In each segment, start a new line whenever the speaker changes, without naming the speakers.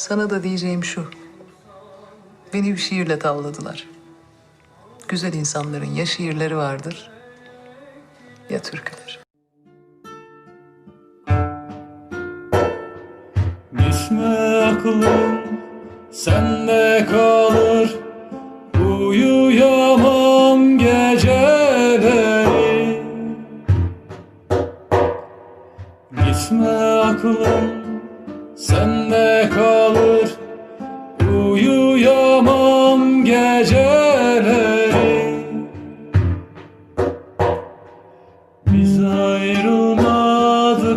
Sana da diyeceğim şu. Beni bir şiirle tavladılar. Güzel insanların ya şiirleri vardır ya türküleri.
Gitme aklım sende kalır Uyuyamam geceleri Gitme aklım sende kalır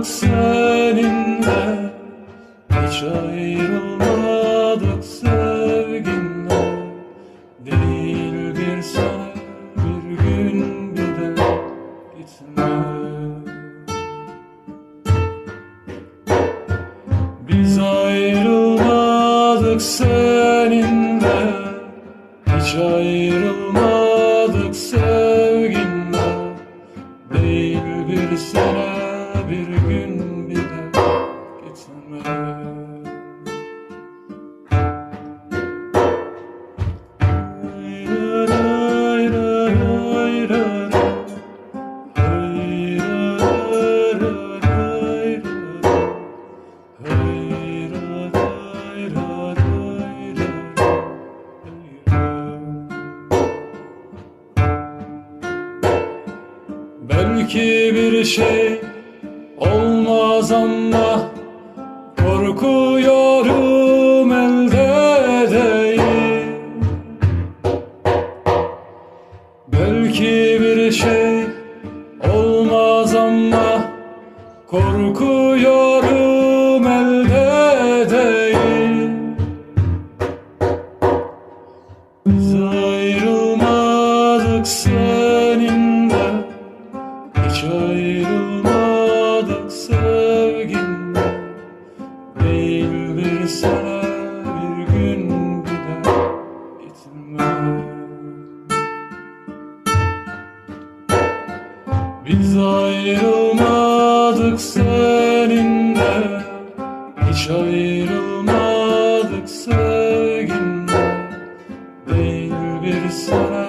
seninle hiç ayrılmadık sevginden. Değil bir sene bir gün bir de gitme. Biz ayrılmadık seninle Hiç ayrılmadık sevginden. Değil bir sene bir gün Belki bir şey olmaz ama korkuyorum elde değil. Belki bir şey olmaz ama korkuyorum hiç ayrılmadık sevginden Değil bir sene bir gün bir de gitme Biz ayrılmadık seninle. Hiç ayrılmadık sevginden Değil bir sene